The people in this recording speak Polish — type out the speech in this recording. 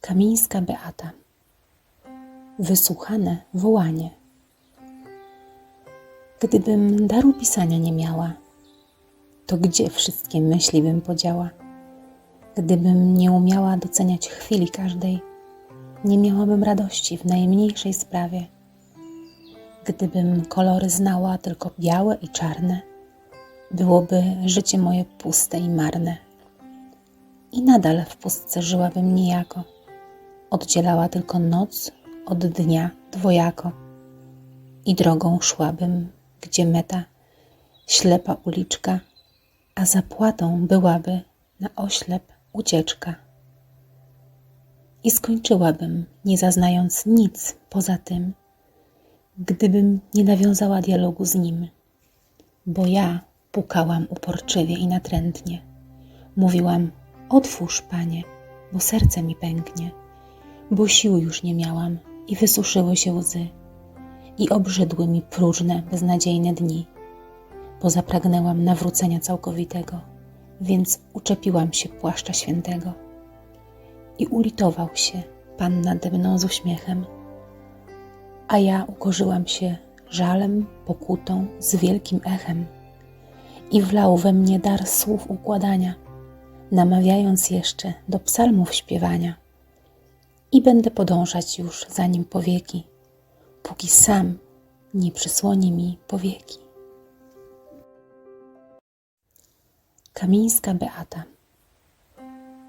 Kamińska Beata. Wysłuchane wołanie. Gdybym daru pisania nie miała, to gdzie wszystkie myśli bym podziała? Gdybym nie umiała doceniać chwili każdej, nie miałabym radości w najmniejszej sprawie. Gdybym kolory znała tylko białe i czarne, byłoby życie moje puste i marne. I nadal w pustce żyłabym niejako. Oddzielała tylko noc od dnia dwojako. I drogą szłabym, gdzie meta, ślepa uliczka, a zapłatą byłaby na oślep ucieczka. I skończyłabym, nie zaznając nic poza tym, gdybym nie nawiązała dialogu z nim, bo ja pukałam uporczywie i natrętnie. Mówiłam: Otwórz, panie, bo serce mi pęknie, bo sił już nie miałam i wysuszyły się łzy, i obrzydły mi próżne, beznadziejne dni, bo zapragnęłam nawrócenia całkowitego, więc uczepiłam się płaszcza świętego. I ulitował się Pan nade mną z uśmiechem, a ja ukorzyłam się żalem, pokutą, z wielkim echem i wlał we mnie dar słów układania, namawiając jeszcze do psalmów śpiewania. I będę podążać już za nim powieki, póki sam nie przysłoni mi powieki. Kamińska Beata